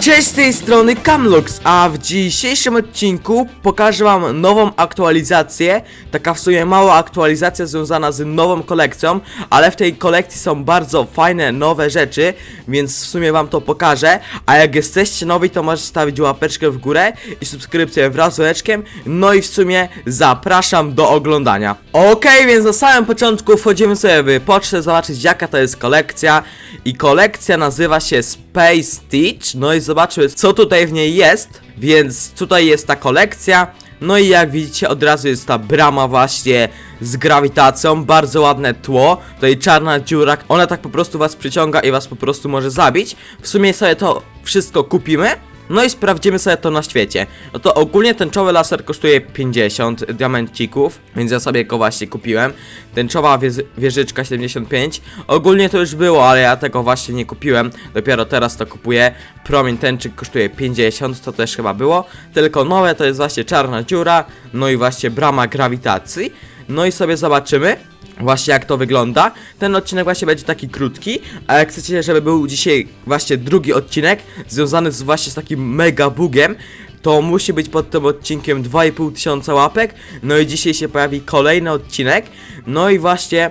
Cześć z tej strony Camlux, a w dzisiejszym odcinku pokażę wam nową aktualizację Taka w sumie mała aktualizacja związana z nową kolekcją Ale w tej kolekcji są bardzo fajne, nowe rzeczy Więc w sumie wam to pokażę A jak jesteście nowi to możecie stawić łapeczkę w górę I subskrypcję wraz z dzwoneczkiem No i w sumie zapraszam do oglądania. Okej, więc na samym początku wchodzimy sobie w pocztę Zobaczyć jaka to jest kolekcja. I kolekcja nazywa się Space Stitch No i zobaczmy co tutaj w niej jest Więc tutaj jest ta kolekcja. No i jak widzicie od razu jest ta brama właśnie z grawitacją. Bardzo ładne tło Tutaj czarna dziura. Ona tak po prostu was przyciąga i was po prostu może zabić. W sumie sobie to wszystko kupimy no i sprawdzimy sobie to na świecie. No to ogólnie tęczowy laser kosztuje 50 diamencików, więc ja sobie go właśnie kupiłem. Tęczowa wieżyczka 75. Ogólnie to już było, ale ja tego właśnie nie kupiłem. Dopiero teraz to kupuję. Promień tęczy kosztuje 50, to też chyba było. Tylko nowe to jest właśnie czarna dziura, no i właśnie brama grawitacji. No i sobie zobaczymy. Właśnie jak to wygląda. Ten odcinek właśnie będzie taki krótki, a jak chcecie, żeby był dzisiaj właśnie drugi odcinek związany z właśnie z takim mega bugiem, to musi być pod tym odcinkiem 2,5 tysiąca łapek. No i dzisiaj się pojawi kolejny odcinek. No i właśnie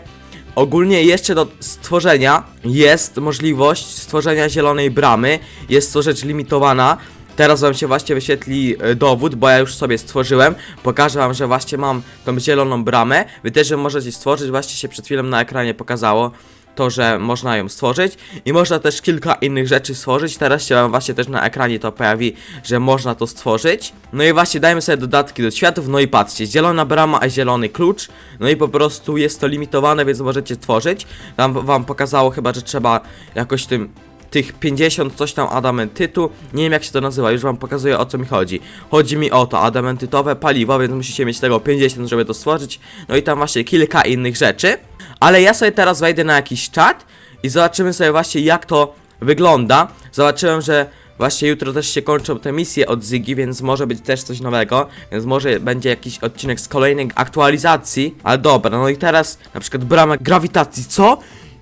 Ogólnie jeszcze do stworzenia jest możliwość stworzenia zielonej bramy. Jest to rzecz limitowana. Teraz wam się właśnie wyświetli e, dowód, bo ja już sobie stworzyłem. Pokażę wam, że właśnie mam tą zieloną bramę. Wy też możecie stworzyć, właśnie się przed chwilą na ekranie pokazało to, że można ją stworzyć i można też kilka innych rzeczy stworzyć. Teraz się wam właśnie też na ekranie to pojawi, że można to stworzyć. No i właśnie dajmy sobie dodatki do światów, no i patrzcie, zielona brama, a zielony klucz. No i po prostu jest to limitowane, więc możecie tworzyć. Tam wam pokazało chyba, że trzeba jakoś tym tych 50 coś tam adamentytu, nie wiem jak się to nazywa, już wam pokazuję o co mi chodzi. Chodzi mi o to, adamentytowe paliwo, więc musicie mieć tego 50, żeby to stworzyć, no i tam właśnie kilka innych rzeczy. Ale ja sobie teraz wejdę na jakiś czat i zobaczymy sobie właśnie jak to wygląda. Zobaczyłem, że Właśnie jutro też się kończą te misje od Zygi, więc może być też coś nowego, więc może będzie jakiś odcinek z kolejnej aktualizacji. Ale dobra, no i teraz na przykład brama grawitacji, co?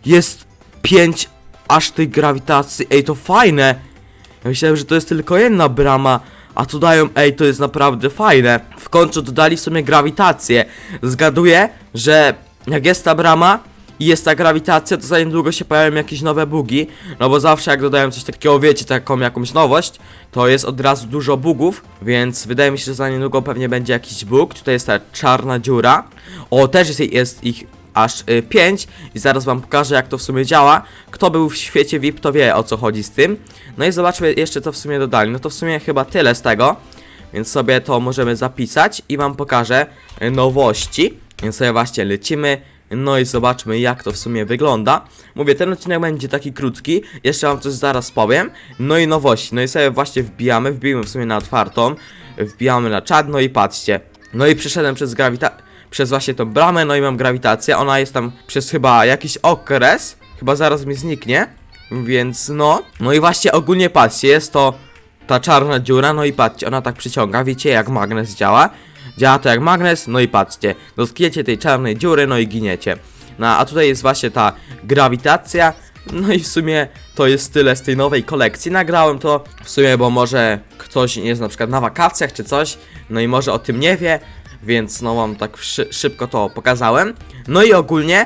Jest 5 aż tej grawitacji, ej to fajne! Ja myślałem, że to jest tylko jedna brama, a tu dają, ej to jest naprawdę fajne. W końcu dodali w sumie grawitację. Zgaduję, że jak jest ta brama i jest ta grawitacja, to za niedługo się pojawią jakieś nowe bugi. No bo zawsze jak dodają coś takiego, wiecie, taką jakąś nowość, to jest od razu dużo bugów, więc wydaje mi się, że za niedługo pewnie będzie jakiś bug. Tutaj jest ta czarna dziura. O, też jest, jest ich aż 5 i zaraz wam pokażę jak to w sumie działa. Kto był w świecie VIP to wie o co chodzi z tym. No i zobaczmy jeszcze co w sumie dodali. No to w sumie chyba tyle z tego. Więc sobie to możemy zapisać i wam pokażę y, nowości. Więc sobie właśnie lecimy. No i zobaczmy jak to w sumie wygląda. Mówię, ten odcinek będzie taki krótki. Jeszcze wam coś zaraz powiem. No i nowości. No i sobie właśnie wbijamy. Wbijmy w sumie na otwartą. Wbijamy na czat. No i patrzcie. No i przeszedłem przez grawitację przez właśnie tą bramę, no i mam grawitację. Ona jest tam przez chyba jakiś okres, chyba zaraz mi zniknie, więc no. No i właśnie ogólnie patrzcie, jest to ta czarna dziura, no i patrzcie, ona tak przyciąga, wiecie jak magnes działa. Działa to jak magnes, no i patrzcie, dotkniecie tej czarnej dziury, no i giniecie. No a tutaj jest właśnie ta grawitacja, no i w sumie to jest tyle z tej nowej kolekcji. Nagrałem to w sumie, bo może ktoś jest na przykład na wakacjach czy coś, no i może o tym nie wie, więc no wam tak szy szybko to pokazałem. No i ogólnie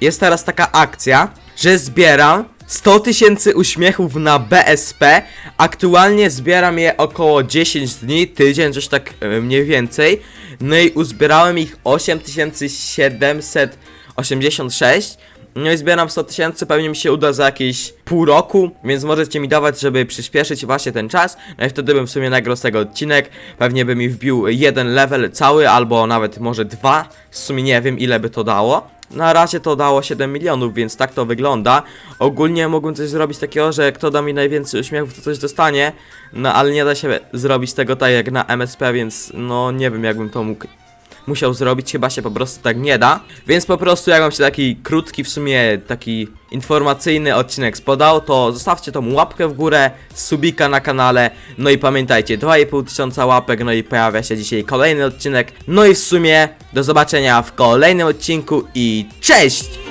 jest teraz taka akcja, że zbieram 100 tysięcy uśmiechów na BSP. Aktualnie zbieram je około 10 dni, tydzień, coś tak e, mniej więcej. No i uzbierałem ich 8786. No i zbieram 100 tysięcy, pewnie mi się uda za jakieś pół roku, więc możecie mi dawać, żeby przyspieszyć właśnie ten czas. No i wtedy bym w sumie nagrał z tego odcinek. Pewnie by mi wbił jeden level cały, albo nawet może dwa. W sumie nie wiem ile by to dało. Na razie to dało 7 milionów, więc tak to wygląda. Ogólnie mógłbym coś zrobić takiego, że kto da mi najwięcej uśmiechów, to coś dostanie. No ale nie da się zrobić tego tak jak na MSP, więc no nie wiem jakbym to mógł musiał zrobić, chyba się po prostu tak nie da. Więc po prostu jak wam się taki krótki, w sumie taki informacyjny odcinek spodał, to zostawcie tą łapkę w górę, subika na kanale, no i pamiętajcie, 2,5 tysiąca łapek, no i pojawia się dzisiaj kolejny odcinek, no i w sumie do zobaczenia w kolejnym odcinku i cześć!